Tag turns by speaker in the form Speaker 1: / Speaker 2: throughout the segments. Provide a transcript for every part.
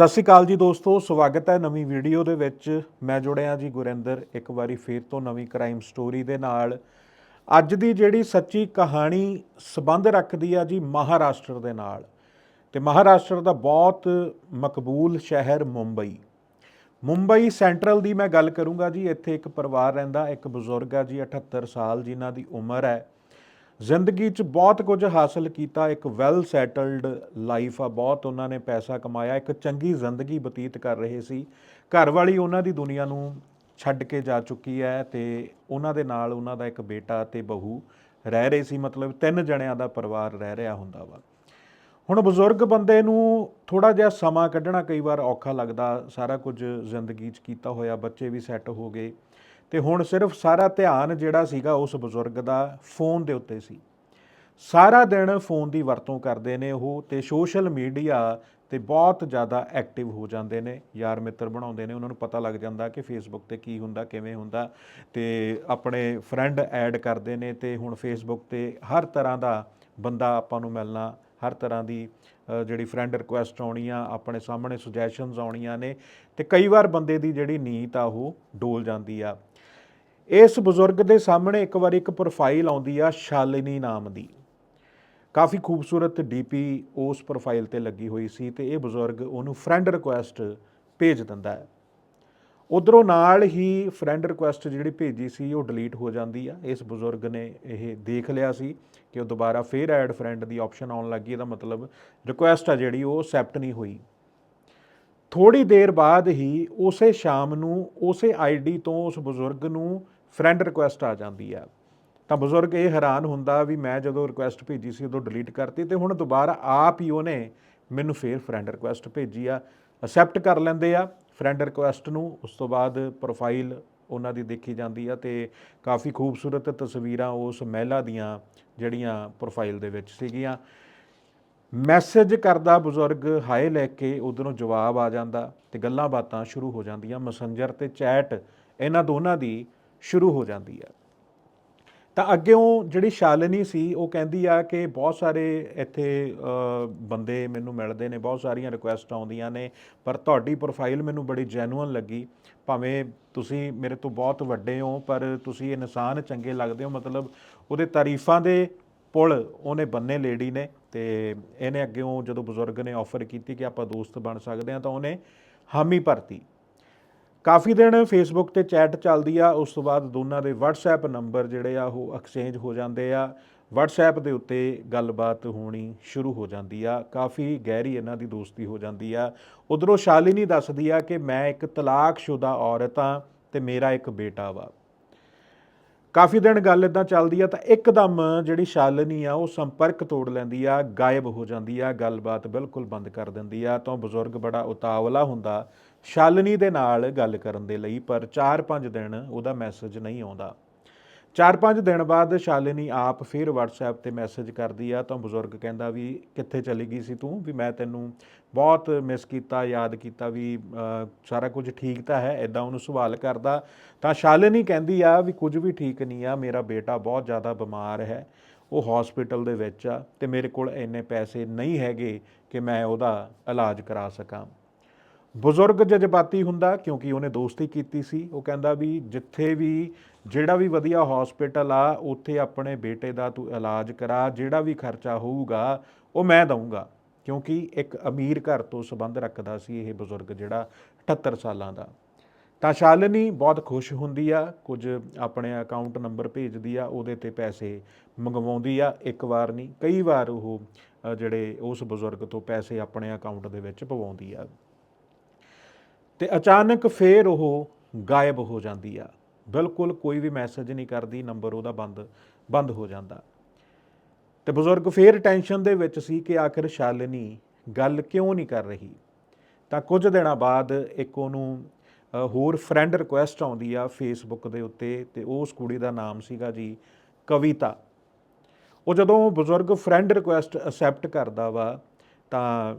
Speaker 1: ਸਤਿ ਸ਼੍ਰੀ ਅਕਾਲ ਜੀ ਦੋਸਤੋ, ਸਵਾਗਤ ਹੈ ਨਵੀਂ ਵੀਡੀਓ ਦੇ ਵਿੱਚ। ਮੈਂ ਜੁੜਿਆ ਜੀ ਗੁਰਿੰਦਰ, ਇੱਕ ਵਾਰੀ ਫੇਰ ਤੋਂ ਨਵੀਂ ਕ੍ਰਾਈਮ ਸਟੋਰੀ ਦੇ ਨਾਲ। ਅੱਜ ਦੀ ਜਿਹੜੀ ਸੱਚੀ ਕਹਾਣੀ ਸਬੰਧ ਰੱਖਦੀ ਆ ਜੀ ਮਹਾਰਾਸ਼ਟਰ ਦੇ ਨਾਲ। ਤੇ ਮਹਾਰਾਸ਼ਟਰ ਦਾ ਬਹੁਤ ਮਕਬੂਲ ਸ਼ਹਿਰ ਮੁੰਬਈ। ਮੁੰਬਈ ਸੈਂਟਰਲ ਦੀ ਮੈਂ ਗੱਲ ਕਰੂੰਗਾ ਜੀ, ਇੱਥੇ ਇੱਕ ਪਰਿਵਾਰ ਰਹਿੰਦਾ, ਇੱਕ ਬਜ਼ੁਰਗ ਆ ਜੀ 78 ਸਾਲ ਜਿਨ੍ਹਾਂ ਦੀ ਉਮਰ ਹੈ। ਜ਼ਿੰਦਗੀ 'ਚ ਬਹੁਤ ਕੁਝ ਹਾਸਲ ਕੀਤਾ, ਇੱਕ ਵੈਲ ਸੈਟਲਡ ਲਾਈਫ ਆ, ਬਹੁਤ ਉਹਨਾਂ ਨੇ ਪੈਸਾ ਕਮਾਇਆ, ਇੱਕ ਚੰਗੀ ਜ਼ਿੰਦਗੀ ਬਤੀਤ ਕਰ ਰਹੇ ਸੀ। ਘਰ ਵਾਲੀ ਉਹਨਾਂ ਦੀ ਦੁਨੀਆ ਨੂੰ ਛੱਡ ਕੇ ਜਾ ਚੁੱਕੀ ਹੈ ਤੇ ਉਹਨਾਂ ਦੇ ਨਾਲ ਉਹਨਾਂ ਦਾ ਇੱਕ ਬੇਟਾ ਤੇ ਬਹੂ ਰਹਿ ਰਹੇ ਸੀ, ਮਤਲਬ ਤਿੰਨ ਜਣਿਆਂ ਦਾ ਪਰਿਵਾਰ ਰਹਿ ਰਿਹਾ ਹੁੰਦਾ ਵਾ। ਹੁਣ ਬਜ਼ੁਰਗ ਬੰਦੇ ਨੂੰ ਥੋੜਾ ਜਿਹਾ ਸਮਾਂ ਕੱਢਣਾ ਕਈ ਵਾਰ ਔਖਾ ਲੱਗਦਾ, ਸਾਰਾ ਕੁਝ ਜ਼ਿੰਦਗੀ 'ਚ ਕੀਤਾ ਹੋਇਆ, ਬੱਚੇ ਵੀ ਸੈੱਟ ਹੋ ਗਏ। ਤੇ ਹੁਣ ਸਿਰਫ ਸਾਰਾ ਧਿਆਨ ਜਿਹੜਾ ਸੀਗਾ ਉਸ ਬਜ਼ੁਰਗ ਦਾ ਫੋਨ ਦੇ ਉੱਤੇ ਸੀ। ਸਾਰਾ ਦਿਨ ਫੋਨ ਦੀ ਵਰਤੋਂ ਕਰਦੇ ਨੇ ਉਹ ਤੇ ਸੋਸ਼ਲ ਮੀਡੀਆ ਤੇ ਬਹੁਤ ਜ਼ਿਆਦਾ ਐਕਟਿਵ ਹੋ ਜਾਂਦੇ ਨੇ, ਯਾਰ ਮਿੱਤਰ ਬਣਾਉਂਦੇ ਨੇ, ਉਹਨਾਂ ਨੂੰ ਪਤਾ ਲੱਗ ਜਾਂਦਾ ਕਿ ਫੇਸਬੁੱਕ ਤੇ ਕੀ ਹੁੰਦਾ, ਕਿਵੇਂ ਹੁੰਦਾ ਤੇ ਆਪਣੇ ਫਰੈਂਡ ਐਡ ਕਰਦੇ ਨੇ ਤੇ ਹੁਣ ਫੇਸਬੁੱਕ ਤੇ ਹਰ ਤਰ੍ਹਾਂ ਦਾ ਬੰਦਾ ਆਪਾਂ ਨੂੰ ਮਿਲਣਾ, ਹਰ ਤਰ੍ਹਾਂ ਦੀ ਜਿਹੜੀ ਫਰੈਂਡ ਰਿਕੁਐਸਟ ਆਉਣੀ ਆ ਆਪਣੇ ਸਾਹਮਣੇ ਸੁਜੈਸ਼ਨਸ ਆਉਣੀਆਂ ਨੇ ਤੇ ਕਈ ਵਾਰ ਬੰਦੇ ਦੀ ਜਿਹੜੀ ਨੀਤ ਆ ਉਹ ਡੋਲ ਜਾਂਦੀ ਆ। ਇਸ ਬਜ਼ੁਰਗ ਦੇ ਸਾਹਮਣੇ ਇੱਕ ਵਾਰ ਇੱਕ ਪ੍ਰੋਫਾਈਲ ਆਉਂਦੀ ਆ ਸ਼ਾਲਿਨੀ ਨਾਮ ਦੀ। ਕਾਫੀ ਖੂਬਸੂਰਤ ਡੀਪੀ ਉਸ ਪ੍ਰੋਫਾਈਲ ਤੇ ਲੱਗੀ ਹੋਈ ਸੀ ਤੇ ਇਹ ਬਜ਼ੁਰਗ ਉਹਨੂੰ ਫਰੈਂਡ ਰਿਕੁਐਸਟ ਭੇਜ ਦਿੰਦਾ ਹੈ। ਉਧਰੋਂ ਨਾਲ ਹੀ ਫਰੈਂਡ ਰਿਕੁਐਸਟ ਜਿਹੜੀ ਭੇਜੀ ਸੀ ਉਹ ਡਿਲੀਟ ਹੋ ਜਾਂਦੀ ਆ। ਇਸ ਬਜ਼ੁਰਗ ਨੇ ਇਹ ਦੇਖ ਲਿਆ ਸੀ ਕਿ ਉਹ ਦੁਬਾਰਾ ਫੇਰ ਐਡ ਫਰੈਂਡ ਦੀ ਆਪਸ਼ਨ ਆਉਣ ਲੱਗੀ ਇਹਦਾ ਮਤਲਬ ਰਿਕੁਐਸਟ ਆ ਜਿਹੜੀ ਉਹ ਅਸੈਪਟ ਨਹੀਂ ਹੋਈ। ਥੋੜੀ ਦੇਰ ਬਾਅਦ ਹੀ ਉਸੇ ਸ਼ਾਮ ਨੂੰ ਉਸੇ ਆਈਡੀ ਤੋਂ ਉਸ ਬਜ਼ੁਰਗ ਨੂੰ ਫਰੈਂਡ ਰਿਕੁਐਸਟ ਆ ਜਾਂਦੀ ਆ। ਤਾਂ ਬਜ਼ੁਰਗ ਇਹ ਹੈਰਾਨ ਹੁੰਦਾ ਵੀ ਮੈਂ ਜਦੋਂ ਰਿਕੁਐਸਟ ਭੇਜੀ ਸੀ ਉਦੋਂ ਡਿਲੀਟ ਕਰਤੀ ਤੇ ਹੁਣ ਦੁਬਾਰਾ ਆਪ ਹੀ ਉਹਨੇ ਮੈਨੂੰ ਫੇਰ ਫਰੈਂਡ ਰਿਕੁਐਸਟ ਭੇਜੀ ਆ। ਅਸੈਪਟ ਕਰ ਲੈਂਦੇ ਆ, ਫਰੈਂਡ ਰਿਕੁਐਸਟ ਨੂੰ, ਉਸ ਤੋਂ ਬਾਅਦ ਪ੍ਰੋਫਾਈਲ ਉਹਨਾਂ ਦੀ ਦੇਖੀ ਜਾਂਦੀ ਆ ਤੇ ਕਾਫੀ ਖੂਬਸੂਰਤ ਤਸਵੀਰਾਂ ਉਸ ਮਹਿਲਾ ਦੀਆਂ ਜਿਹੜੀਆਂ ਪ੍ਰੋਫਾਈਲ ਦੇ ਵਿੱਚ ਸੀਗੀਆਂ। ਮੈਸੇਜ ਕਰਦਾ ਬਜ਼ੁਰਗ, ਹਾਏ ਲੈ ਕੇ ਉਧਰੋਂ ਜਵਾਬ ਆ ਜਾਂਦਾ ਤੇ ਗੱਲਾਂ ਬਾਤਾਂ ਸ਼ੁਰੂ ਹੋ ਜਾਂਦੀਆਂ। ਮੈਸੇਂਜਰ ਤੇ ਚੈਟ, ਇਹਨਾਂ ਦੋਨਾਂ ਦੀ ਸ਼ੁਰੂ ਹੋ ਜਾਂਦੀ ਹੈ। ਤਾਂ ਅੱਗੇੋਂ ਜਿਹੜੀ ਸ਼ਾਲਿਨੀ ਸੀ, ਉਹ ਕਹਿੰਦੀ ਆ ਕਿ ਬਹੁਤ ਸਾਰੇ ਇੱਥੇ ਬੰਦੇ ਮੈਨੂੰ ਮਿਲਦੇ ਨੇ, ਬਹੁਤ ਸਾਰੀਆਂ ਰਿਕੁਐਸਟ ਆਉਂਦੀਆਂ ਨੇ, ਪਰ ਤੁਹਾਡੀ ਪ੍ਰੋਫਾਈਲ ਮੈਨੂੰ ਬੜੀ ਜੈਨੂਅਨ ਲੱਗੀ। ਭਾਵੇਂ ਤੁਸੀਂ ਮੇਰੇ ਤੋਂ ਬਹੁਤ ਵੱਡੇ ਹੋ, ਪਰ ਤੁਸੀਂ ਇਨਸਾਨ ਚੰਗੇ ਲੱਗਦੇ ਹੋ, ਮਤਲਬ ਉਹਦੇ ਤਾਰੀਫਾਂ ਦੇ ਪੁਲ ਉਹਨੇ ਬੰਨੇ ਲੇਡੀ ਨੇ ਤੇ ਇਹਨੇ ਅੱਗੇੋਂ ਜਦੋਂ ਬਜ਼ੁਰਗ ਨੇ ਆਫਰ ਕੀਤੀ ਕਿ ਆਪਾਂ ਦੋਸਤ ਬਣ ਸਕਦੇ ਹਾਂ, ਤਾਂ ਉਹਨੇ ਹਾਮੀ ਭਰਤੀ। ਕਾਫੀ ਦਿਨ ਫੇਸਬੁੱਕ ਤੇ ਚੈਟ ਚੱਲਦੀ ਆ, ਉਸ ਤੋਂ ਬਾਅਦ ਦੋਨਾਂ ਦੇ WhatsApp ਨੰਬਰ ਜਿਹੜੇ ਆ, ਉਹ ਐਕਸਚੇਂਜ ਹੋ ਜਾਂਦੇ ਆ। WhatsApp ਦੇ ਉੱਤੇ ਗੱਲਬਾਤ ਹੋਣੀ ਸ਼ੁਰੂ ਹੋ ਜਾਂਦੀ ਆ, ਕਾਫੀ ਗਹਿਰੀ ਇਹਨਾਂ ਦੀ ਦੋਸਤੀ ਹੋ ਜਾਂਦੀ ਆ। ਉਧਰੋਂ ਸ਼ਾਲਿਨੀ ਦੱਸਦੀ ਆ ਕਿ ਮੈਂ ਇੱਕ ਤਲਾਕਸ਼ੁਦਾ ਔਰਤ ਆ ਤੇ ਮੇਰਾ ਇੱਕ ਬੇਟਾ ਵਾ। ਕਾਫੀ ਦਿਨ ਗੱਲ ਇਦਾਂ ਚੱਲਦੀ ਆ ਤਾਂ ਇੱਕਦਮ ਜਿਹੜੀ ਸ਼ਾਲਿਨੀ ਆ, ਉਹ ਸੰਪਰਕ ਤੋੜ ਲੈਂਦੀ ਆ, ਗਾਇਬ ਹੋ ਜਾਂਦੀ ਆ, ਗੱਲਬਾਤ ਬਿਲਕੁਲ ਬੰਦ ਕਰ ਦਿੰਦੀ ਆ। ਤਾਂ ਉਹ ਬਜ਼ੁਰਗ ਬੜਾ ਉਤਾਵਲਾ ਹੁੰਦਾ ਸ਼ਾਲਿਨੀ ਦੇ ਨਾਲ ਗੱਲ ਕਰਨ ਦੇ ਲਈ, ਪਰ 4-5 ਦਿਨ ਉਹਦਾ ਮੈਸੇਜ ਨਹੀਂ ਆਉਂਦਾ। 4-5 ਦਿਨ ਬਾਅਦ ਸ਼ਾਲਿਨੀ ਆਪ ਫਿਰ WhatsApp ਤੇ ਮੈਸੇਜ ਕਰਦੀ ਆ, ਤਾਂ ਬਜ਼ੁਰਗ ਕਹਿੰਦਾ ਵੀ, ਕਿੱਥੇ ਚਲੀ ਗਈ ਸੀ ਤੂੰ? ਵੀ ਮੈਂ ਤੈਨੂੰ ਬਹੁਤ ਮਿਸ ਕੀਤਾ, ਯਾਦ ਕੀਤਾ ਵੀ ਸਾਰਾ ਕੁਝ ਠੀਕ ਤਾਂ ਹੈ ਐਦਾਂ ਉਹਨੂੰ ਸਵਾਲ ਕਰਦਾ। ਤਾਂ ਸ਼ਾਲਿਨੀ ਕਹਿੰਦੀ ਆ ਵੀ, ਕੁਝ ਵੀ ਠੀਕ ਨਹੀਂ ਆ, ਮੇਰਾ ਬੇਟਾ ਬਹੁਤ ਜ਼ਿਆਦਾ ਬਿਮਾਰ ਹੈ, ਉਹ ਹਸਪੀਟਲ ਦੇ ਵਿੱਚ ਆ, ਤੇ ਮੇਰੇ ਕੋਲ ਇੰਨੇ ਪੈਸੇ ਨਹੀਂ ਹੈਗੇ ਕਿ ਮੈਂ ਉਹਦਾ ਇਲਾਜ ਕਰਾ ਸਕਾਂ। ਬਜ਼ੁਰਗ ਜਜ਼ਬਾਤੀ ਹੁੰਦਾ ਕਿਉਂਕਿ ਉਹਨੇ ਦੋਸਤੀ ਕੀਤੀ ਸੀ। ਉਹ ਕਹਿੰਦਾ ਵੀ ਜਿੱਥੇ ਵੀ ਜਿਹੜਾ ਵੀ ਵਧੀਆ ਹਸਪੀਟਲ ਆ, ਉੱਥੇ ਆਪਣੇ ਬੇਟੇ ਦਾ ਤੂੰ ਇਲਾਜ ਕਰਾ, ਜਿਹੜਾ ਵੀ ਖਰਚਾ ਹੋਊਗਾ, ਉਹ ਮੈਂ ਦਊਂਗਾ। ਕਿਉਂਕਿ ਇੱਕ ਅਮੀਰ ਘਰ ਤੋਂ ਸੰਬੰਧ ਰੱਖਦਾ ਸੀ ਇਹ ਬਜ਼ੁਰਗ ਜਿਹੜਾ 78 ਸਾਲਾਂ ਦਾ। ਤਾਂ ਸ਼ਾਲਿਨੀ ਬਹੁਤ ਖੁਸ਼ ਹੁੰਦੀ ਆ, ਕੁਝ ਆਪਣੇ ਅਕਾਊਂਟ ਨੰਬਰ ਭੇਜਦੀ ਆ, ਉਹਦੇ ਤੇ ਪੈਸੇ ਮੰਗਵਾਉਂਦੀ ਆ। ਇੱਕ ਵਾਰ ਨਹੀਂ, ਕਈ ਵਾਰ ਉਹ ਜਿਹੜੇ ਉਸ ਬਜ਼ੁਰਗ ਤੋਂ ਪੈਸੇ ਆਪਣੇ ਅਕਾਊਂਟ ਦੇ ਵਿੱਚ ਪਵਾਉਂਦੀ ਆ। ਤੇ ਅਚਾਨਕ ਫੇਰ ਉਹ ਗਾਇਬ ਹੋ ਜਾਂਦੀ ਆ। ਬਿਲਕੁਲ ਕੋਈ ਵੀ ਮੈਸੇਜ ਨਹੀਂ ਕਰਦੀ, ਨੰਬਰ ਉਹਦਾ ਬੰਦ ਬੰਦ ਹੋ ਜਾਂਦਾ। ਤੇ ਬਜ਼ੁਰਗ ਫੇਰ ਟੈਨਸ਼ਨ ਦੇ ਵਿੱਚ ਸੀ ਕਿ ਆਖਿਰ ਸ਼ਾਲਿਨੀ ਗੱਲ ਕਿਉਂ ਨਹੀਂ ਕਰ ਰਹੀ? ਤਾਂ ਕੁਝ ਦਿਨਾਂ ਬਾਅਦ ਇੱਕ ਉਹਨੂੰ ਹੋਰ ਫਰੈਂਡ ਰਿਕੁਐਸਟ ਆਉਂਦੀ ਆ ਫੇਸਬੁੱਕ ਦੇ ਉੱਤੇ ਤੇ ਉਸ ਕੁੜੀ ਦਾ ਨਾਮ ਸੀਗਾ ਜੀ ਕਵਿਤਾ। ਉਹ ਜਦੋਂ ਬਜ਼ੁਰਗ ਫਰੈਂਡ ਰਿਕੁਐਸਟ ਅਸੈਪਟ ਕਰਦਾ ਵਾ ਤਾਂ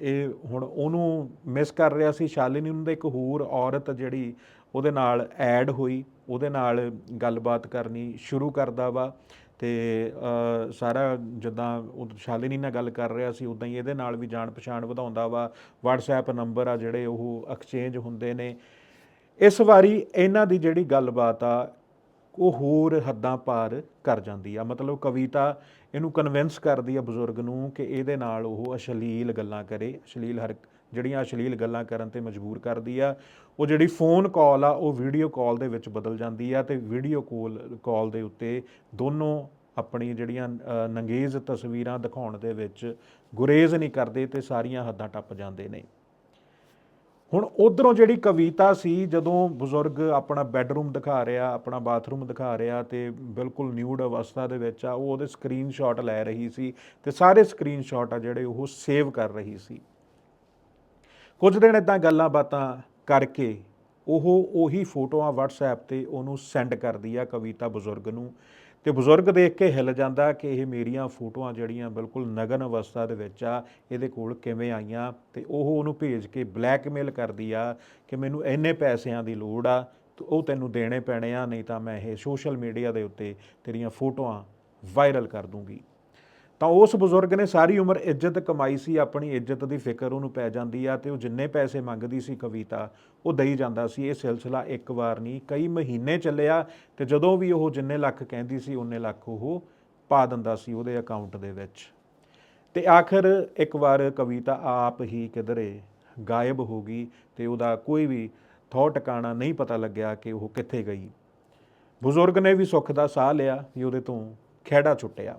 Speaker 1: ਇਹ ਹੁਣ ਉਹਨੂੰ ਮਿਸ ਕਰ ਰਿਹਾ ਸੀ, ਸ਼ਾਲਿਨੀ ਨੂੰ ਤਾਂ ਇੱਕ ਹੋਰ ਔਰਤ ਜਿਹੜੀ ਉਹਦੇ ਨਾਲ ਐਡ ਹੋਈ, ਉਹਦੇ ਨਾਲ ਗੱਲਬਾਤ ਕਰਨੀ ਸ਼ੁਰੂ ਕਰਦਾ ਵਾ ਤੇ ਸਾਰਾ ਜਿੱਦਾਂ ਉਹ ਸ਼ਾਲਿਨੀ ਨਾਲ ਗੱਲ ਕਰ ਰਿਹਾ ਸੀ ਉਦਾਂ ਹੀ ਇਹਦੇ ਨਾਲ ਵੀ ਜਾਣ ਪਛਾਣ ਵਧਾਉਂਦਾ ਵਾ, WhatsApp ਨੰਬਰ ਆ ਜਿਹੜੇ ਉਹ ਐਕਸਚੇਂਜ ਹੁੰਦੇ ਨੇ। ਇਸ ਵਾਰੀ ਇਹਨਾਂ ਦੀ ਜਿਹੜੀ ਗੱਲਬਾਤ ਆ ਉਹ ਹੋਰ ਹੱਦਾਂ ਪਾਰ ਕਰ ਜਾਂਦੀ ਆ। ਮਤਲਬ ਕਵਿਤਾ ਇਹਨੂੰ ਕਨਵਿੰਸ ਕਰਦੀ ਆ ਬਜ਼ੁਰਗ ਨੂੰ ਕਿ ਇਹਦੇ ਨਾਲ ਉਹ ਅਸ਼ਲੀਲ ਗੱਲਾਂ ਕਰੇ। ਅਸ਼ਲੀਲ ਹਰ ਜਿਹੜੀਆਂ ਅਸ਼ਲੀਲ ਗੱਲਾਂ ਕਰਨ ਤੇ ਮਜਬੂਰ ਕਰਦੀ ਆ। ਉਹ ਜਿਹੜੀ ਫੋਨ ਕਾਲ ਆ, ਉਹ ਵੀਡੀਓ ਕਾਲ ਦੇ ਵਿੱਚ ਬਦਲ ਜਾਂਦੀ ਆ ਤੇ ਵੀਡੀਓ ਕਾਲ ਕਾਲ ਦੇ ਉੱਤੇ ਦੋਨੋਂ ਆਪਣੀ ਜਿਹੜੀਆਂ ਨੰਗੇਜ਼ ਤਸਵੀਰਾਂ ਦਿਖਾਉਣ ਦੇ ਵਿੱਚ ਗੁਰੇਜ਼ ਨਹੀਂ ਕਰਦੇ ਤੇ ਸਾਰੀਆਂ ਹੱਦਾਂ ਟੱਪ ਜਾਂਦੇ ਨੇ। ਹੁਣ ਉਧਰੋਂ ਜਿਹੜੀ ਕਵਿਤਾ ਸੀ, ਜਦੋਂ ਬਜ਼ੁਰਗ ਆਪਣਾ ਬੈੱਡਰੂਮ ਦਿਖਾ ਰਿਹਾ, ਆਪਣਾ ਬਾਥਰੂਮ ਦਿਖਾ ਰਿਹਾ ਤੇ ਬਿਲਕੁਲ ਨਿਊਡ ਅਵਸਥਾ ਦੇ ਵਿੱਚ ਆ, ਉਹ ਉਹਦੇ ਸਕਰੀਨਸ਼ਾਟ ਲੈ ਰਹੀ ਸੀ ਤੇ ਸਾਰੇ ਸਕਰੀਨਸ਼ਾਟ ਆ ਜਿਹੜੇ ਉਹ ਸੇਵ ਕਰ ਰਹੀ ਸੀ। ਕੁਝ ਦਿਨ ਇਦਾਂ ਗੱਲਾਂ ਬਾਤਾਂ ਕਰਕੇ ਉਹ ਉਹੀ ਫੋਟੋਆਂ WhatsApp ਤੇ ਉਹਨੂੰ ਸੈਂਡ ਕਰਦੀ ਆ ਕਵਿਤਾ ਬਜ਼ੁਰਗ ਨੂੰ। ਤੇ ਬਜ਼ੁਰਗ ਦੇਖ ਕੇ ਹਿੱਲ ਜਾਂਦਾ ਕਿ ਇਹ ਮੇਰੀਆਂ ਫੋਟੋਆਂ ਜਿਹੜੀਆਂ ਬਿਲਕੁਲ ਨਗਨ ਅਵਸਥਾ ਦੇ ਵਿੱਚ ਆ, ਇਹਦੇ ਕੋਲ ਕਿਵੇਂ ਆਈਆਂ? ਤੇ ਉਹ ਉਹਨੂੰ ਭੇਜ ਕੇ ਬਲੈਕਮੇਲ ਕਰਦੀ ਆ ਕਿ ਮੈਨੂੰ ਇੰਨੇ ਪੈਸਿਆਂ ਦੀ ਲੋੜ ਆ, ਤੇ ਉਹ ਤੈਨੂੰ ਦੇਣੇ ਪੈਣੇ ਆ, ਨਹੀਂ ਤਾਂ ਮੈਂ ਇਹ ਸੋਸ਼ਲ ਮੀਡੀਆ ਦੇ ਉੱਤੇ ਤੇਰੀਆਂ ਫੋਟੋਆਂ ਵਾਇਰਲ ਕਰ ਦੂੰਗੀ। ਤਾਂ ਉਸ ਬਜ਼ੁਰਗ ਨੇ ਸਾਰੀ ਉਮਰ ਇੱਜ਼ਤ ਕਮਾਈ ਸੀ, ਆਪਣੀ ਇੱਜ਼ਤ ਦੀ ਫਿਕਰ ਉਹਨੂੰ ਪੈ ਜਾਂਦੀ ਆ ਤੇ ਉਹ ਜਿੰਨੇ ਪੈਸੇ ਮੰਗਦੀ ਸੀ ਕਵਿਤਾ, ਉਹ ਦਈ ਜਾਂਦਾ ਸੀ। ਇਹ ਸਿਲਸਿਲਾ ਇੱਕ ਵਾਰ ਨਹੀਂ, ਕਈ ਮਹੀਨੇ ਚੱਲਿਆ ਤੇ ਜਦੋਂ ਵੀ ਉਹ ਜਿੰਨੇ ਲੱਖ ਕਹਿੰਦੀ ਸੀ, ਉਹਨੇ ਲੱਖ ਉਹ ਪਾ ਦਿੰਦਾ ਸੀ ਉਹਦੇ ਅਕਾਊਂਟ ਦੇ ਵਿੱਚ। ਤੇ ਆਖਰ ਇੱਕ ਵਾਰ ਕਵਿਤਾ ਆਪ ਹੀ ਕਿਧਰੇ ਗਾਇਬ ਹੋ ਗਈ ਤੇ ਉਹਦਾ ਕੋਈ ਵੀ ਥੋ ਟਿਕਾਣਾ ਨਹੀਂ ਪਤਾ ਲੱਗਿਆ ਕਿ ਉਹ ਕਿੱਥੇ ਗਈ। ਬਜ਼ੁਰਗ ਨੇ ਵੀ ਸੁੱਖ ਦਾ ਸਾਹ ਲਿਆ ਵੀ ਉਹਦੇ ਤੋਂ ਖਿਹੜਾ ਛੁੱਟਿਆ।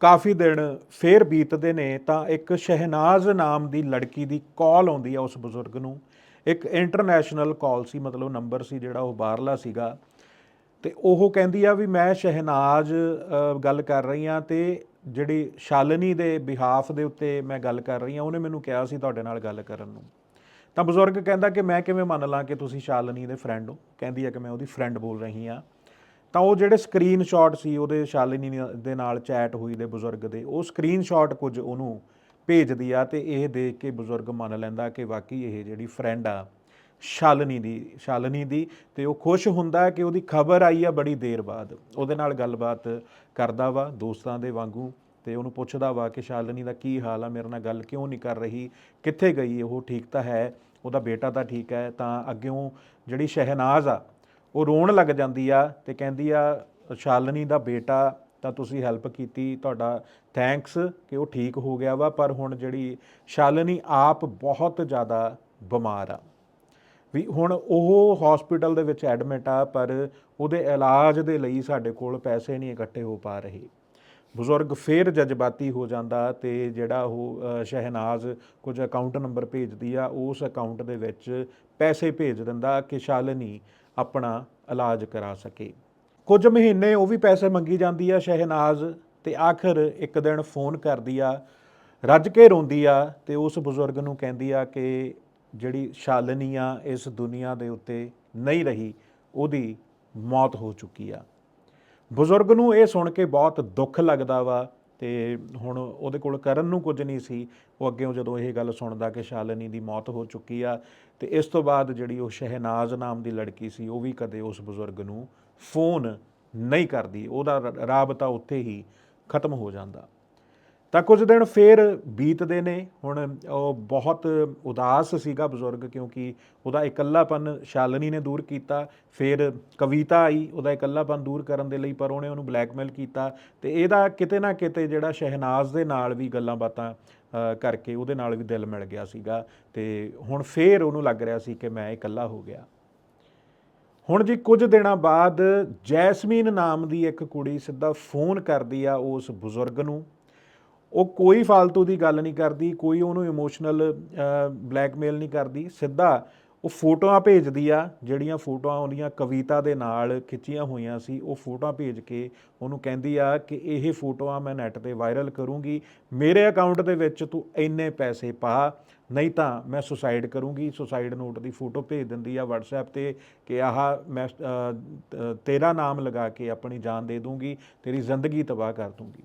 Speaker 1: ਕਾਫੀ ਦਿਨ ਫੇਰ ਬੀਤਦੇ ਨੇ, ਤਾਂ ਇੱਕ ਸ਼ਹਿਨਾਜ਼ ਨਾਮ ਦੀ ਲੜਕੀ ਦੀ ਕਾਲ ਆਉਂਦੀ ਆ ਉਸ ਬਜ਼ੁਰਗ ਨੂੰ। ਇੱਕ ਇੰਟਰਨੈਸ਼ਨਲ ਕਾਲ ਸੀ, ਮਤਲਬ ਨੰਬਰ ਸੀ ਜਿਹੜਾ ਉਹ ਬਾਹਰਲਾ ਸੀਗਾ। ਤੇ ਉਹ ਕਹਿੰਦੀ ਆ ਵੀ ਮੈਂ ਸ਼ਹਿਨਾਜ਼ ਗੱਲ ਕਰ ਰਹੀ ਆ ਤੇ ਜਿਹੜੀ ਸ਼ਾਲਨੀ ਦੇ ਬਿਹਾਫ ਦੇ ਉੱਤੇ ਮੈਂ ਗੱਲ ਕਰ ਰਹੀ ਆ, ਉਹਨੇ ਮੈਨੂੰ ਕਿਹਾ ਸੀ ਤੁਹਾਡੇ ਨਾਲ ਗੱਲ ਕਰਨ ਨੂੰ। ਤਾਂ ਬਜ਼ੁਰਗ ਕਹਿੰਦਾ ਕਿ ਮੈਂ ਕਿਵੇਂ ਮੰਨ ਲਾਂ ਕਿ ਤੁਸੀਂ ਸ਼ਾਲਨੀ ਦੇ ਫਰੈਂਡ ਹੋ? ਕਹਿੰਦੀ ਆ ਕਿ ਮੈਂ ਉਹਦੀ ਫਰੈਂਡ ਬੋਲ ਰਹੀ ਆ। ਤਾਂ ਉਹ ਜਿਹੜੇ ਸਕਰੀਨਸ਼ਾਟ ਸੀ, ਉਹਦੇ ਸ਼ਾਲਿਨੀ ਦੇ ਨਾਲ ਚੈਟ ਹੋਈ ਦੇ ਬਜ਼ੁਰਗ ਦੇ, ਉਹ ਸਕਰੀਨਸ਼ਾਟ ਕੁਝ ਉਹਨੂੰ ਭੇਜਦੀ ਆ ਤੇ ਇਹ ਦੇਖ ਕੇ ਬਜ਼ੁਰਗ ਮੰਨ ਲੈਂਦਾ ਕਿ ਵਾਕਈ ਇਹ ਜਿਹੜੀ ਫਰੈਂਡ ਆ, ਸ਼ਾਲਿਨੀ ਦੀ ਸ਼ਾਲਿਨੀ ਦੀ ਤੇ ਉਹ ਖੁਸ਼ ਹੁੰਦਾ ਕਿ ਉਹਦੀ ਖਬਰ ਆਈ ਆ ਬੜੀ ਦੇਰ ਬਾਅਦ। ਉਹਦੇ ਨਾਲ ਗੱਲਬਾਤ ਕਰਦਾ ਵਾ ਦੋਸਤਾਂ ਦੇ ਵਾਂਗੂ ਤੇ ਉਹਨੂੰ ਪੁੱਛਦਾ ਵਾ ਕਿ ਸ਼ਾਲਿਨੀ ਦਾ ਕੀ ਹਾਲ ਆ, ਮੇਰੇ ਨਾਲ ਗੱਲ ਕਿਉਂ ਨਹੀਂ ਕਰ ਰਹੀ, ਕਿੱਥੇ ਗਈ, ਉਹ ਠੀਕ ਤਾਂ ਹੈ, ਉਹਦਾ ਬੇਟਾ ਤਾਂ ਠੀਕ ਹੈ, ਤਾਂ ਅੱਗਿਓਂ ਜਿਹੜੀ ਸ਼ਹਿਨਾਜ਼ ਆ ਉਹ ਰੋਣ ਲੱਗ ਜਾਂਦੀ ਆ ਤੇ ਕਹਿੰਦੀ ਆ, ਸ਼ਾਲਨੀ ਦਾ ਬੇਟਾ, ਤਾਂ ਤੁਸੀਂ ਹੈਲਪ ਕੀਤੀ, ਤੁਹਾਡਾ ਥੈਂਕਸ ਕਿ ਉਹ ਠੀਕ ਹੋ ਗਿਆ ਵਾ, ਪਰ ਹੁਣ ਜਿਹੜੀ ਸ਼ਾਲਨੀ ਆਪ ਬਹੁਤ ਜ਼ਿਆਦਾ ਬਿਮਾਰ ਆ। ਵੀ ਹੁਣ ਉਹ ਹਸਪੀਟਲ ਦੇ ਵਿੱਚ ਐਡਮਿਟ ਆ, ਪਰ ਉਹਦੇ ਇਲਾਜ ਦੇ ਲਈ ਸਾਡੇ ਕੋਲ ਪੈਸੇ ਨਹੀਂ ਇਕੱਠੇ ਹੋ ਪਾ ਰਹੇ। ਬਜ਼ੁਰਗ ਫੇਰ ਜਜ਼ਬਾਤੀ ਹੋ ਜਾਂਦਾ ਤੇ ਜਿਹੜਾ ਉਹ ਸ਼ਹਿਨਾਜ਼ ਕੁਝ ਅਕਾਊਂਟ ਨੰਬਰ ਭੇਜਦੀ ਆ, ਉਸ ਅਕਾਊਂਟ ਦੇ ਵਿੱਚ ਪੈਸੇ ਭੇਜ ਦਿੰਦਾ ਕਿ ਸ਼ਾਲਨੀ ਆਪਣਾ ਇਲਾਜ ਕਰਾ ਸਕੇ। ਕੁਝ ਮਹੀਨੇ ਉਹ ਵੀ ਪੈਸੇ ਮੰਗੀ ਜਾਂਦੀ ਆ ਸ਼ਹਿਨਾਜ਼ ਤੇ ਆਖਰ ਇੱਕ ਦਿਨ ਫੋਨ ਕਰਦੀ ਆ, ਰੱਜ ਕੇ ਰੋਂਦੀ ਆ ਤੇ ਉਸ ਬਜ਼ੁਰਗ ਨੂੰ ਕਹਿੰਦੀ ਆ ਕਿ ਜਿਹੜੀ ਸ਼ਾਲਨੀ ਆ ਇਸ ਦੁਨੀਆ ਦੇ ਉੱਤੇ ਨਹੀਂ ਰਹੀ, ਉਹਦੀ ਮੌਤ ਹੋ ਚੁੱਕੀ ਆ। ਬਜ਼ੁਰਗ ਨੂੰ ਇਹ ਸੁਣ ਕੇ ਬਹੁਤ ਦੁੱਖ ਲੱਗਦਾ ਵਾ ਤੇ ਹੁਣ ਉਹਦੇ ਕੋਲ ਕਰਨ ਨੂੰ ਕੁਝ ਨਹੀਂ ਸੀ, ਉਹ ਅੱਗੇ ਜਦੋਂ ਇਹ ਗੱਲ ਸੁਣਦਾ ਕਿ ਸ਼ਾਲਨੀ ਦੀ ਮੌਤ ਹੋ ਚੁੱਕੀ ਆ, ਤੇ ਇਸ ਤੋਂ ਬਾਅਦ ਜਿਹੜੀ ਉਹ ਸ਼ਹਿਨਾਜ਼ ਨਾਮ ਦੀ ਲੜਕੀ ਸੀ, ਉਹ ਵੀ ਕਦੇ ਉਸ ਬਜ਼ੁਰਗ ਨੂੰ ਫੋਨ ਨਹੀਂ ਕਰਦੀ, ਉਹਦਾ ਰ- ਰਾਬਤਾ ਉੱਥੇ ਹੀ ਖਤਮ ਹੋ ਜਾਂਦਾ। ਤਾਂ ਕੁਝ ਦਿਨ ਫੇਰ ਬੀਤਦੇ ਨੇ। ਹੁਣ ਉਹ ਬਹੁਤ ਉਦਾਸ ਸੀਗਾ ਬਜ਼ੁਰਗ ਕਿਉਂਕਿ ਉਹਦਾ ਇਕੱਲਾਪਨ ਸ਼ਾਲਨੀ ਨੇ ਦੂਰ ਕੀਤਾ। ਫਿਰ ਕਵਿਤਾ ਆਈ, ਉਹਦਾ ਇਕੱਲਾਪਨ ਦੂਰ ਕਰਨ ਦੇ ਲਈ ਪਰ ਉਹਨੇ ਉਹਨੂੰ ਬਲੈਕਮੇਲ ਕੀਤਾ। ਤੇ ਇਹਦਾ ਕਿਤੇ ਨਾ ਕਿਤੇ ਜਿਹੜਾ ਸ਼ਹਿਨਾਜ਼ ਦੇ ਨਾਲ ਵੀ ਗੱਲਾਂ ਬਾਤਾਂ ਕਰਕੇ ਉਹਦੇ ਨਾਲ ਵੀ ਦਿਲ ਮਿਲ ਗਿਆ ਸੀਗਾ। ਤੇ ਹੁਣ ਫੇਰ ਉਹਨੂੰ ਲੱਗ ਰਿਹਾ ਸੀ ਕਿ ਮੈਂ ਇਕੱਲਾ ਹੋ ਗਿਆ। ਹੁਣ ਜੀ ਕੁਝ ਦਿਨਾਂ ਬਾਅਦ ਜੈਸਮੀਨ ਨਾਮ ਦੀ ਇੱਕ ਕੁੜੀ ਸਿੱਧਾ ਫੋਨ ਕਰਦੀ ਆ ਉਸ ਬਜ਼ੁਰਗ ਨੂੰ। ਉਹ ਕੋਈ ਫालतू ਦੀ ਗੱਲ ਨਹੀਂ ਕਰਦੀ, ਕੋਈ ਉਹਨੂੰ ਇਮੋਸ਼ਨਲ ਬਲੈਕਮੇਲ ਨਹੀਂ ਕਰਦੀ। ਸਿੱਧਾ ਉਹ ਫੋਟੋਆਂ ਭੇਜਦੀ ਆ, ਜਿਹੜੀਆਂ ਫੋਟੋਆਂ ਉਹਦੀਆਂ ਕਵਿਤਾ ਦੇ ਨਾਲ ਖਿੱਚੀਆਂ ਹੋਈਆਂ ਸੀ, ਉਹ ਫੋਟੋਆਂ ਭੇਜ ਕੇ ਉਹਨੂੰ ਕਹਿੰਦੀ ਆ ਕਿ ਇਹ ਫੋਟੋਆਂ ਮੈਂ ਨੈਟ ਤੇ ਵਾਇਰਲ ਕਰੂੰਗੀ। ਮੇਰੇ ਅਕਾਊਂਟ ਦੇ ਵਿੱਚ ਤੂੰ ਇੰਨੇ ਪੈਸੇ ਪਾ, ਨਹੀਂ ਤਾਂ ਮੈਂ ਸੁਸਾਈਡ ਕਰੂੰਗੀ। ਸੁਸਾਈਡ ਨੋਟ ਦੀ ਫੋਟੋ ਭੇਜ ਦਿੰਦੀ ਆ WhatsApp ਤੇ ਕਿ ਆਹ ਮੈਂ ਤੇਰਾ ਨਾਮ ਲਗਾ ਕੇ ਆਪਣੀ ਜਾਨ ਦੇ ਦੂੰਗੀ, ਤੇਰੀ ਜ਼ਿੰਦਗੀ ਤਬਾਹ ਕਰ ਦੂੰਗੀ।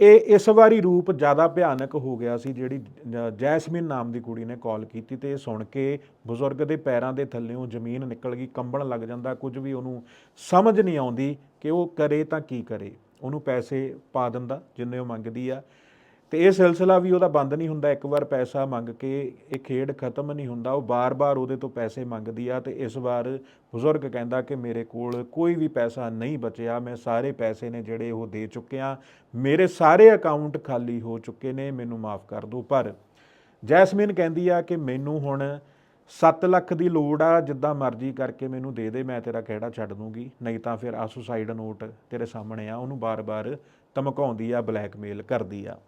Speaker 1: ਇਹ ਇਸ ਵਾਰੀ ਰੂਪ ਜ਼ਿਆਦਾ ਭਿਆਨਕ ਹੋ ਗਿਆ ਸੀ, ਜਿਹੜੀ ਜ- ਜੈਸਮੀਨ ਨਾਮ ਦੀ ਕੁੜੀ ਨੇ ਕਾਲ ਕੀਤੀ ਤੇ ਇਹ ਸੁਣ ਕੇ ਬਜ਼ੁਰਗ ਦੇ ਪੈਰਾਂ ਦੇ ਥੱਲੇੋਂ ਜ਼ਮੀਨ ਨਿਕਲ ਗਈ, ਕੰਬਣ ਲੱਗ ਜਾਂਦਾ, ਕੁਝ ਵੀ ਉਹਨੂੰ ਸਮਝ ਨਹੀਂ ਆਉਂਦੀ ਕਿ ਉਹ ਕਰੇ ਤਾਂ ਕੀ ਕਰੇ। ਉਹਨੂੰ ਪੈਸੇ ਪਾ ਦਿੰਦਾ, ਜਿੰਨੇ ਉਹ ਮੰਗਦੀ ਆ। ਤੇ ਇਹ ਸਿਲਸਿਲਾ ਵੀ ਉਹਦਾ ਬੰਦ ਨਹੀਂ ਹੁੰਦਾ। ਇੱਕ ਵਾਰ ਪੈਸਾ ਮੰਗ ਕੇ ਇਹ ਖੇਡ ਖਤਮ ਨਹੀਂ ਹੁੰਦਾ। ਉਹ ਬਾਰ-ਬਾਰ ਉਹਦੇ ਤੋਂ ਪੈਸੇ ਮੰਗਦੀ ਆ ਤੇ ਇਸ ਵਾਰ ਬਜ਼ੁਰਗ ਕਹਿੰਦਾ ਕਿ ਮੇਰੇ ਕੋਲ ਕੋਈ ਵੀ ਪੈਸਾ ਨਹੀਂ ਬਚਿਆ। ਮੈਂ ਸਾਰੇ ਪੈਸੇ ਨੇ ਜਿਹੜੇ ਉਹ ਦੇ ਚੁੱਕਿਆ ਮੇਰੇ ਸਾਰੇ ਅਕਾਊਂਟ ਖਾਲੀ ਹੋ ਚੁੱਕੇ ਨੇ। ਮੈਨੂੰ ਮਾਫ ਕਰ ਦਿਓ। ਪਰ ਜੈਸਮੀਨ ਕਹਿੰਦੀ ਆ ਕਿ ਮੈਨੂੰ ਹੁਣ 7 ਲੱਖ ਦੀ ਲੋੜ ਆ। ਜਿੱਦਾਂ ਮਰਜ਼ੀ ਕਰਕੇ ਮੈਨੂੰ ਦੇ ਦੇ। ਮੈਂ ਤੇਰਾ ਖਹਿੜਾ ਛੱਡ ਦੂੰਗੀ। ਨਹੀਂ ਤਾਂ ਫਿਰ ਆ ਸੁਸਾਈਡ ਨੋਟ ਤੇਰੇ ਸਾਹਮਣੇ ਆ। ਉਹਨੂੰ ਬਾਰ-ਬਾਰ ਧਮਕਾਉਂਦੀ ਆ, ਬਲੈਕਮੇਲ ਕਰਦੀ ਆ।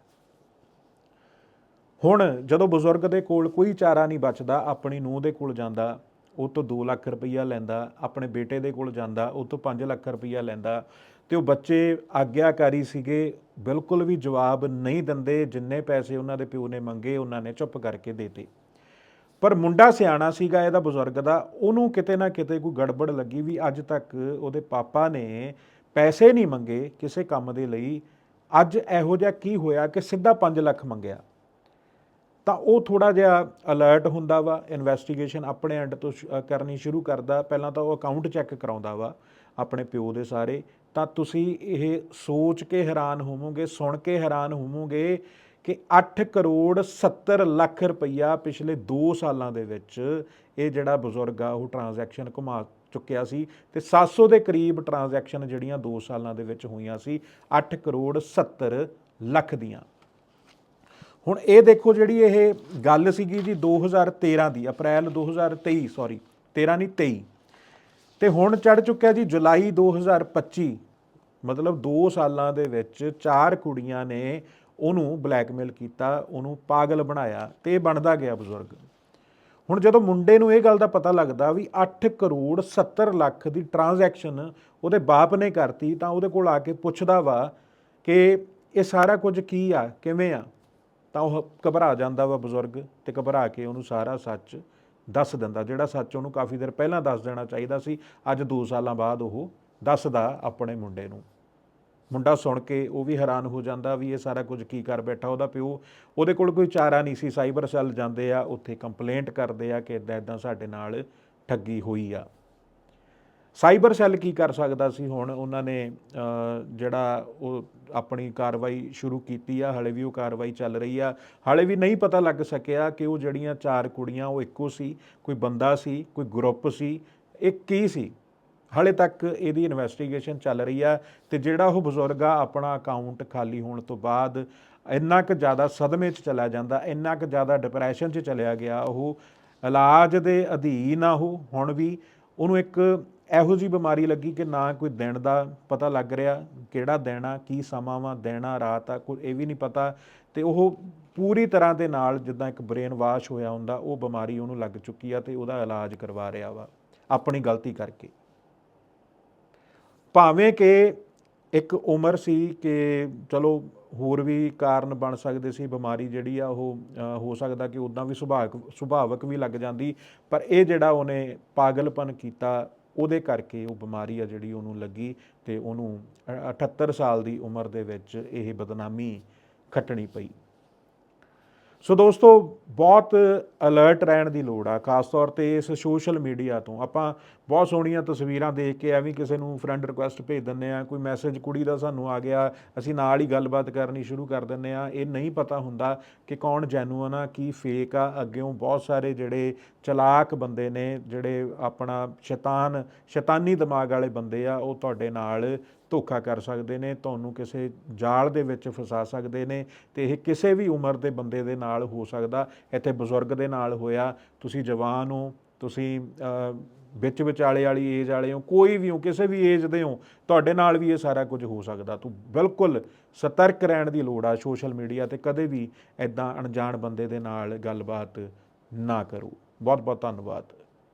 Speaker 1: ਹੁਣ ਜਦੋਂ ਬਜ਼ੁਰਗ ਦੇ ਕੋਲ ਕੋਈ ਚਾਰਾ ਨਹੀਂ ਬਚਦਾ, ਆਪਣੀ ਨੂੰਹ ਦੇ ਕੋਲ ਜਾਂਦਾ, ਉਹ ਤੋਂ 2 ਲੱਖ ਰੁਪਈਆ ਲੈਂਦਾ, ਆਪਣੇ ਬੇਟੇ ਦੇ ਕੋਲ ਜਾਂਦਾ, ਉਹ ਤੋਂ 5 ਲੱਖ ਰੁਪਈਆ ਲੈਂਦਾ, ਤੇ ਉਹ ਬੱਚੇ ਆਗਿਆਕਾਰੀ ਸੀਗੇ, ਬਿਲਕੁਲ ਵੀ ਜਵਾਬ ਨਹੀਂ ਦਿੰਦੇ, ਜਿੰਨੇ ਪੈਸੇ ਉਹਨਾਂ ਦੇ ਪਿਓ ਨੇ ਮੰਗੇ, ਉਹਨਾਂ ਨੇ ਚੁੱਪ ਕਰਕੇ ਦੇਤੇ। ਪਰ ਮੁੰਡਾ ਸਿਆਣਾ ਸੀਗਾ ਇਹਦਾ ਬਜ਼ੁਰਗ ਦਾ, ਉਹਨੂੰ ਕਿਤੇ ਨਾ ਕਿਤੇ ਕੋਈ ਗੜਬੜ ਲੱਗੀ ਵੀ ਅੱਜ ਤੱਕ ਉਹਦੇ ਪਾਪਾ ਨੇ ਪੈਸੇ ਨਹੀਂ ਮੰਗੇ ਕਿਸੇ ਕੰਮ ਦੇ ਲਈ, ਅੱਜ ਇਹੋ ਜਿਹਾ ਕੀ ਹੋਇਆ ਕਿ ਸਿੱਧਾ 5 ਲੱਖ ਮੰਗਿਆ। ਤਾਂ ਉਹ ਥੋੜਾ ਜਿਹਾ ਅਲਰਟ ਹੁੰਦਾ ਵਾ ਇਨਵੈਸਟੀਗੇਸ਼ਨ ਆਪਣੇ ਐਂਡ ਤੋਂ ਸ਼- ਕਰਨੀ ਸ਼ੁਰੂ ਕਰਦਾ। ਪਹਿਲਾਂ ਤਾਂ ਉਹ ਅਕਾਊਂਟ ਚੈੱਕ ਕਰਾਉਂਦਾ ਵਾ ਆਪਣੇ ਪਿਓ ਦੇ ਸਾਰੇ। ਤਾਂ ਤੁਸੀਂ ਇਹ ਸੋਚ ਕੇ ਹੈਰਾਨ ਹੋਵੋਗੇ, ਸੁਣ ਕੇ ਹੈਰਾਨ ਹੋਵੋਗੇ ਕਿ 8 ਕਰੋੜ 70 ਲੱਖ ਰੁਪਈਆ ਪਿਛਲੇ 2 ਸਾਲਾਂ ਦੇ ਵਿੱਚ ਇਹ ਜਿਹੜਾ ਬਜ਼ੁਰਗ ਆ, ਉਹ ਟ੍ਰਾਂਜੈਕਸ਼ਨ ਘੁਮਾ ਚੁੱਕਿਆ ਸੀ ਤੇ 700 ਦੇ ਕਰੀਬ ਟ੍ਰਾਂਜੈਕਸ਼ਨ ਜਿਹੜੀਆਂ 2 ਸਾਲਾਂ ਦੇ ਵਿੱਚ ਹੋਈਆਂ ਸੀ 8 ਕਰੋੜ 70 ਲੱਖ ਦੀਆਂ। ਹੁਣ ਇਹ ਦੇਖੋ ਜਿਹੜੀ ਇਹ ਗੱਲ ਸੀਗੀ ਜੀ 2013 ਦੀ, ਅਪ੍ਰੈਲ 2023 ਸੌਰੀ 13 ਨਹੀਂ 23 ਤੇ ਹੁਣ ਚੜ ਚੁੱਕਿਆ ਜੀ ਜੁਲਾਈ 2025 ਮਤਲਬ 2 ਸਾਲਾਂ ਦੇ ਵਿੱਚ ਚਾਰ ਕੁੜੀਆਂ ਨੇ ਉਹਨੂੰ ਬਲੈਕਮੇਲ ਕੀਤਾ, ਉਹਨੂੰ ਪਾਗਲ ਬਣਾਇਆ ਤੇ ਇਹ ਬਣਦਾ ਗਿਆ ਬਜ਼ੁਰਗ। ਹੁਣ ਜਦੋਂ ਮੁੰਡੇ ਨੂੰ ਇਹ ਗੱਲ ਦਾ ਪਤਾ ਲੱਗਦਾ ਵੀ 8 ਕਰੋੜ 70 ਲੱਖ ਦੀ ਟ੍ਰਾਂਜੈਕਸ਼ਨ ਉਹਦੇ ਬਾਪ ਨੇ ਕਰਤੀ, ਤਾਂ ਉਹਦੇ ਕੋਲ ਆ ਕੇ ਪੁੱਛਦਾ ਵਾ ਕਿ ਇਹ ਸਾਰਾ ਕੁਝ ਕੀ ਆ, ਕਿਵੇਂ ਆ? ਤਾਂ ਉਹ ਘਬਰਾ ਜਾਂਦਾ ਵਾ ਬਜ਼ੁਰਗ ਤੇ ਘਬਰਾ ਕੇ ਉਹਨੂੰ ਸਾਰਾ ਸੱਚ ਦੱਸ ਦਿੰਦਾ। ਜਿਹੜਾ ਸੱਚ ਉਹਨੂੰ ਕਾਫੀ ਦੇਰ ਪਹਿਲਾਂ ਦੱਸ ਦੇਣਾ ਚਾਹੀਦਾ ਸੀ, ਅੱਜ 2 ਸਾਲਾਂ ਬਾਅਦ ਉਹ ਦੱਸਦਾ ਆਪਣੇ ਮੁੰਡੇ ਨੂੰ। ਮੁੰਡਾ ਸੁਣ ਕੇ ਉਹ ਵੀ ਹੈਰਾਨ ਹੋ ਜਾਂਦਾ ਵੀ ਇਹ ਸਾਰਾ ਕੁਝ ਕੀ ਕਰ ਬੈਠਾ, ਉਹਦਾ ਪਿਓ ਉਹਦੇ ਕੋਲ ਕੋਈ ਚਾਰਾ ਨਹੀਂ ਸੀ। ਸਾਈਬਰ ਸੈੱਲ ਜਾਂਦੇ ਆ, ਉੱਥੇ ਕੰਪਲੇਂਟ ਕਰਦੇ ਆ ਕਿ ਇਦਾਂ ਇਦਾਂ ਸਾਡੇ ਨਾਲ ਠੱਗੀ ਹੋਈ ਆ। ਸਾਈਬਰ ਸੈੱਲ ਕੀ ਕਰ ਸਕਦਾ ਸੀ? ਹੁਣ ਉਹਨਾਂ ਨੇ ਜਿਹੜਾ ਉਹ ਆਪਣੀ ਕਾਰਵਾਈ ਸ਼ੁਰੂ ਕੀਤੀ ਆ, ਹਲੇ ਵੀ ਉਹ ਕਾਰਵਾਈ ਚੱਲ ਰਹੀ ਆ। ਹਲੇ ਵੀ ਨਹੀਂ ਪਤਾ ਲੱਗ ਸਕਿਆ ਕਿ ਉਹ ਜਿਹੜੀਆਂ ਚਾਰ ਕੁੜੀਆਂ, ਉਹ ਇੱਕੋ ਸੀ, ਕੋਈ ਬੰਦਾ ਸੀ, ਕੋਈ ਗਰੁੱਪ ਸੀ, ਇਹ ਕੀ ਸੀ? ਹਲੇ ਤੱਕ ਇਹਦੀ ਇਨਵੈਸਟੀਗੇਸ਼ਨ ਚੱਲ ਰਹੀ ਆ ਤੇ ਜਿਹੜਾ ਉਹ ਬਜ਼ੁਰਗ ਆ, ਆਪਣਾ ਅਕਾਊਂਟ ਖਾਲੀ ਹੋਣ ਤੋਂ ਬਾਅਦ ਇੰਨਾ ਕੁ ਜ਼ਿਆਦਾ ਸਦਮੇ 'ਚ ਚਲਾ ਜਾਂਦਾ, ਇੰਨਾ ਕੁ ਜ਼ਿਆਦਾ ਡਿਪਰੈਸ਼ਨ 'ਚ ਚਲਿਆ ਗਿਆ। ਉਹ ਇਲਾਜ ਦੇ ਅਧੀਨ ਆ ਉਹ, ਹੁਣ ਵੀ। ਉਹਨੂੰ ਇੱਕ ਇਹੋ ਜੀ ਬਿਮਾਰੀ ਲੱਗੀ ਕਿ ਨਾ ਕੋਈ ਦਿਨ ਦਾ ਪਤਾ ਲੱਗ ਰਿਹਾ, ਕਿਹੜਾ ਦੇਣਾ ਆ, ਕੀ ਸਮਾਂ ਵਾ ਦੇਣਾ ਆ, ਰਾਤ ਆ, ਕੋਈ ਇਹ ਵੀ ਨਹੀਂ ਪਤਾ। ਤੇ ਉਹ ਪੂਰੀ ਤਰ੍ਹਾਂ ਦੇ ਨਾਲ ਜਿੱਦਾਂ ਇੱਕ ਬ੍ਰੇਨ ਵਾਸ਼ ਹੋਇਆ ਹੁੰਦਾ, ਉਹ ਬਿਮਾਰੀ ਉਹਨੂੰ ਲੱਗ ਚੁੱਕੀ ਆ ਤੇ ਉਹਦਾ ਇਲਾਜ ਕਰਵਾ ਰਿਹਾ ਵਾ, ਆਪਣੀ ਗਲਤੀ ਕਰਕੇ। ਭਾਵੇਂ ਕਿ ਇੱਕ ਉਮਰ ਸੀ ਕਿ ਚਲੋ ਹੋਰ ਵੀ ਕਾਰਨ ਬਣ ਸਕਦੇ ਸੀ, ਬਿਮਾਰੀ ਜਿਹੜੀ ਆ ਉਹ ਹੋ ਸਕਦਾ ਕਿ ਉਦਾਂ ਵੀ ਸੁਭਾਵਕ ਸੁਭਾਵਕ ਵੀ ਲੱਗ ਜਾਂਦੀ, ਪਰ ਇਹ ਜਿਹੜਾ ਉਹਨੇ ਪਾਗਲਪਨ ਕੀਤਾ ਉਹਦੇ ਕਰਕੇ ਉਹ ਬਿਮਾਰੀ ਆ ਜਿਹੜੀ ਉਹਨੂੰ ਲੱਗੀ ਤੇ ਉਹਨੂੰ ਅ- 78 ਸਾਲ ਦੀ ਉਮਰ ਦੇ ਵਿੱਚ ਇਹ ਬਦਨਾਮੀ ਖੱਟਣੀ ਪਈ। ਸੋ ਦੋਸਤੋ, ਬਹੁਤ ਅਲਰਟ ਰਹਿਣ ਦੀ ਲੋੜ ਆ, ਖਾਸ ਤੌਰ ਤੇ ਇਸ ਸੋਸ਼ਲ ਮੀਡੀਆ ਤੋਂ। ਆਪਾਂ ਬਹੁਤ ਸੋਹਣੀਆਂ ਤਸਵੀਰਾਂ ਦੇਖ ਕੇ ਐਵੇਂ ਕਿਸੇ ਨੂੰ ਫਰੈਂਡ ਰਿਕੁਐਸਟ ਭੇਜ ਦਿੰਨੇ ਆ ਕੋਈ ਮੈਸੇਜ ਕੁੜੀ ਦਾ ਸਾਨੂੰ ਆ ਗਿਆ, ਅਸੀਂ ਨਾਲ ਹੀ ਗੱਲਬਾਤ ਕਰਨੀ ਸ਼ੁਰੂ ਕਰ ਦਿੰਨੇ ਆ ਇਹ ਨਹੀਂ ਪਤਾ ਹੁੰਦਾ ਕਿ ਕੌਣ ਜੈਨੂਅਨ ਆ, ਕੀ ਫੇਕ ਆ। ਅੱਗੇੋਂ ਬਹੁਤ ਸਾਰੇ ਜਿਹੜੇ ਚਲਾਕ ਬੰਦੇ ਨੇ, ਜਿਹੜੇ ਆਪਣਾ ਸ਼ੈਤਾਨ, ਸ਼ੈਤਾਨੀ ਦਿਮਾਗ ਵਾਲੇ ਬੰਦੇ ਆ, ਉਹ ਤੁਹਾਡੇ ਨਾਲ ਧੋਖਾ ਕਰ ਸਕਦੇ ਨੇ, ਤੁਹਾਨੂੰ ਕਿਸੇ ਜਾਲ ਦੇ ਵਿੱਚ ਫਸਾ ਸਕਦੇ ਨੇ ਤੇ ਇਹ ਕਿਸੇ ਵੀ ਉਮਰ ਦੇ ਬੰਦੇ ਦੇ ਨਾਲ ਹੋ ਸਕਦਾ। ਇੱਥੇ ਬਜ਼ੁਰਗ ਦੇ ਨਾਲ ਹੋਇਆ, ਤੁਸੀਂ ਜਵਾਨ ਹੋ, ਤੁਸੀਂ ਵਿੱਚ ਵਿਚਾਲੇ ਵਾਲੀ ਏਜ ਵਾਲੇ ਹੋ, ਕੋਈ ਵੀ ਹੋ, ਕਿਸੇ ਵੀ ਏਜ ਦੇ ਹੋ, ਤੁਹਾਡੇ ਨਾਲ ਵੀ ਇਹ ਸਾਰਾ ਕੁਝ ਹੋ ਸਕਦਾ। ਤੂੰ ਬਿਲਕੁਲ ਸਤਰਕ ਰਹਿਣ ਦੀ ਲੋੜ ਆ ਸੋਸ਼ਲ ਮੀਡੀਆ ਤੇ ਕਦੇ ਵੀ ਐਦਾਂ ਅਣਜਾਣ ਬੰਦੇ ਦੇ ਨਾਲ ਗੱਲਬਾਤ ਨਾ ਕਰੋ। ਬਹੁਤ ਬਹੁਤ ਧੰਨਵਾਦ।